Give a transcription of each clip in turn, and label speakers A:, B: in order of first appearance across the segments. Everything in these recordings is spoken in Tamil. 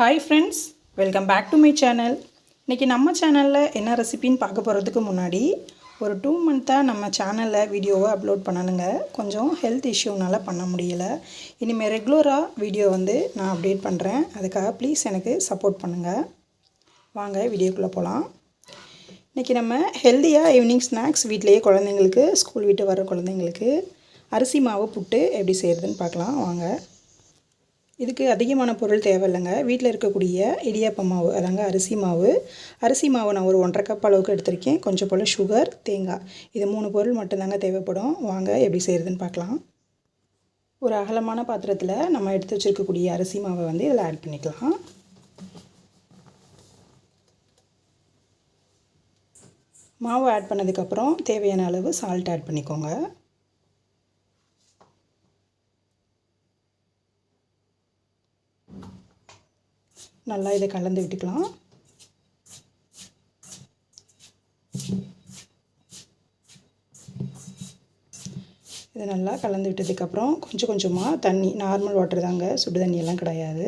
A: Hi friends welcome back to my channel இன்றைக்கி நம்ம சேனலில் என்ன ரெசிபின்னு பார்க்க போகிறதுக்கு முன்னாடி ஒரு டூ மந்த்தாக நம்ம சேனலில் வீடியோவை அப்லோட் பண்ணணுங்க. கொஞ்சம் ஹெல்த் இஷ்யூனால பண்ண முடியல. இனிமேல் ரெகுலராக வீடியோ வந்து நான் அப்டேட் பண்ணுறேன் அதுக்காக ப்ளீஸ் எனக்கு சப்போர்ட் பண்ணுங்கள் வாங்க வீடியோக்குள்ளே போகலாம் இன்றைக்கி நம்ம ஹெல்த்தியாக ஈவினிங் ஸ்நாக்ஸ் வீட்டிலேயே குழந்தைங்களுக்கு ஸ்கூல் விட்டு வர குழந்தைங்களுக்கு அரிசி மாவு புட்டு எப்படி செய்கிறதுன்னு பார்க்கலாம். வாங்க. இதுக்கு அதிகமான பொருள் தேவையில்லைங்க. வீட்டில் இருக்கக்கூடிய இடியாப்ப மாவு அதாங்க அரிசி மாவு. அரிசி மாவு நான் ஒரு ஒன்றரை கப் அளவுக்கு எடுத்திருக்கேன். கொஞ்சம் போல் சுகர் தேங்காய். இது மூணு பொருள் மட்டும்தாங்க தேவைப்படும். வாங்க எப்படி செய்கிறதுன்னு பார்க்கலாம். ஒரு அகலமான பாத்திரத்தில் நம்ம எடுத்து வச்சுருக்கக்கூடிய அரிசி மாவை வந்து இதில் ஆட் பண்ணிக்கலாம். மாவு ஆட் பண்ணதுக்கப்புறம் தேவையான அளவு சால்ட் ஆட் பண்ணிக்கோங்க. நல்லா இதை கலந்து விட்டுக்கலாம். இதை நல்லா கலந்து விட்டதுக்கப்புறம் கொஞ்சம் கொஞ்சமாக தண்ணி நார்மல் வாட்டர் தாங்க. சுடு தண்ணியெல்லாம் கிடையாது.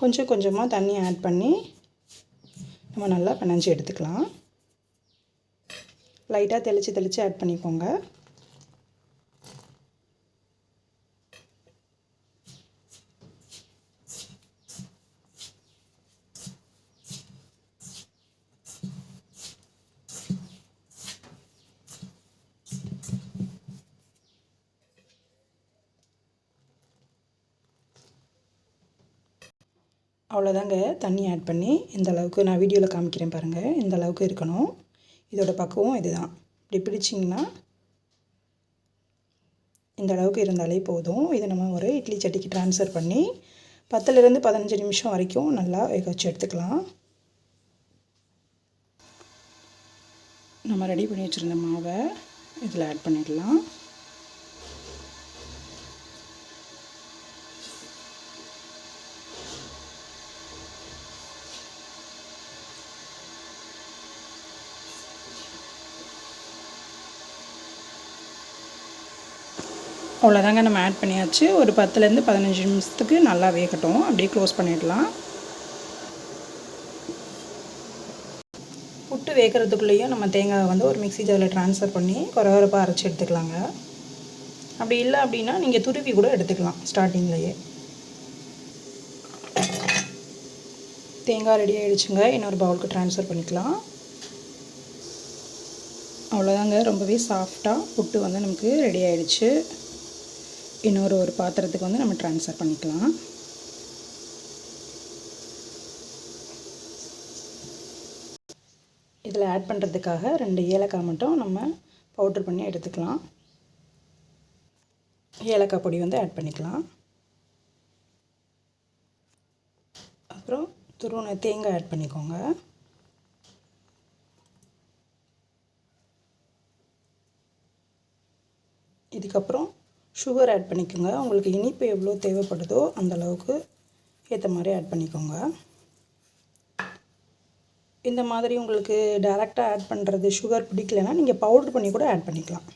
A: கொஞ்சம் கொஞ்சமாக தண்ணி ஆட் பண்ணி நம்ம நல்லா பிணைஞ்சி எடுத்துக்கலாம். லைட்டாக தெளித்து தெளித்து ஆட் பண்ணிக்கோங்க. அவ்வளோதாங்க. தண்ணி ஆட் பண்ணி இந்த அளவுக்கு நான் வீடியோவில் காமிக்கிறேன் பாருங்கள் இந்த அளவுக்கு இருக்கணும். இதோட பக்குவம் இதுதான். இப்படி பிடிச்சிங்கன்னா இந்த அளவுக்கு இருந்தாலே போதும். இதை நம்ம ஒரு இட்லி சட்டிக்கு ட்ரான்ஸ்ஃபர் பண்ணி பத்துலேருந்து பதினஞ்சு நிமிஷம் வரைக்கும் நல்லா வேக வச்சு எடுத்துக்கலாம். நம்ம ரெடி பண்ணி வச்சுருந்த மாவை இதில் ஆட் பண்ணிடலாம். அவ்வளோதாங்க நம்ம ஆட் பண்ணியாச்சு. ஒரு பத்துலேருந்து பதினஞ்சு நிமிஷத்துக்கு நல்லா வேகட்டும். அப்படியே க்ளோஸ் பண்ணிடலாம். புட்டு வேகிறதுக்குள்ளேயும் நம்ம தேங்காய் வந்து ஒரு மிக்ஸி ஜாரில் ட்ரான்ஸ்ஃபர் பண்ணி குறவரப்பாக அரைச்சி எடுத்துக்கலாங்க. அப்படி இல்லை அப்படின்னா நீங்கள் துருவி கூட எடுத்துக்கலாம் ஸ்டார்டிங்லேயே தேங்காய் ரெடி ஆகிடுச்சுங்க இன்னொரு பவுலுக்கு ட்ரான்ஸ்ஃபர் பண்ணிக்கலாம். அவ்வளோதாங்க. ரொம்பவே சாஃப்டாக புட்டு வந்து நமக்கு ரெடி ஆகிடுச்சு இன்னொரு ஒரு பாத்திரத்துக்கு வந்து நம்ம ட்ரான்ஸ்ஃபர் பண்ணிக்கலாம். இதில் ஆட் பண்ணுறதுக்காக ரெண்டு ஏலக்காய் மட்டும் நம்ம பவுட்ரு பண்ணி எடுத்துக்கலாம். ஏலக்காய் பொடி வந்து ஆட் பண்ணிக்கலாம். அப்புறம் துருவன தேங்காய் ஆட் பண்ணிக்கோங்க. இதுக்கப்புறம் சுகர் ஆட் பண்ணிக்கோங்க. உங்களுக்கு இனிப்பு எவ்வளோ தேவைப்படுதோ அந்தளவுக்கு ஏற்ற மாதிரி ஆட் பண்ணிக்கோங்க. இந்த மாதிரி உங்களுக்கு டேரெக்டாக ஆட் பண்ணுறது சுகர் பிடிக்கலைன்னா நீங்கள் பவுட்ரு பண்ணி கூட ஆட் பண்ணிக்கலாம்.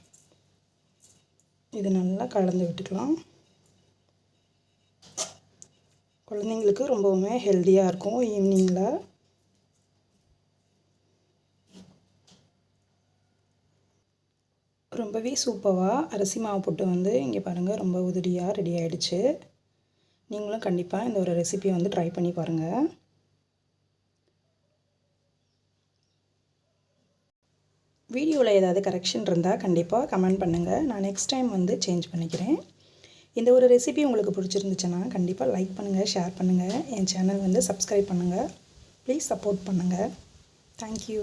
A: இது நல்லா கலந்து விட்டுக்கலாம். குழந்தைங்களுக்கு ரொம்பவுமே ஹெல்த்தியாக இருக்கும் ஈவினிங்கில் ரொம்பவே சூப்பராக அரிசி மாவு புட்டு வந்து இங்கே பாருங்கள் ரொம்ப உதிரியாக ரெடி ஆகிடுச்சு நீங்களும் கண்டிப்பாக இந்த ஒரு ரெசிபியை வந்து ட்ரை பண்ணி பாருங்கள் வீடியோவில் ஏதாவது கரெக்ஷன் இருந்தால் கண்டிப்பாக கமெண்ட் பண்ணுங்கள் நான் நெக்ஸ்ட் டைம் வந்து சேஞ்ச் பண்ணிக்கிறேன். இந்த ஒரு ரெசிபி உங்களுக்கு பிடிச்சிருந்துச்சுன்னா கண்டிப்பாக லைக் பண்ணுங்கள் ஷேர் பண்ணுங்கள் என் சேனல் வந்து சப்ஸ்கிரைப் பண்ணுங்கள் ப்ளீஸ் சப்போர்ட் பண்ணுங்கள் தேங்க்யூ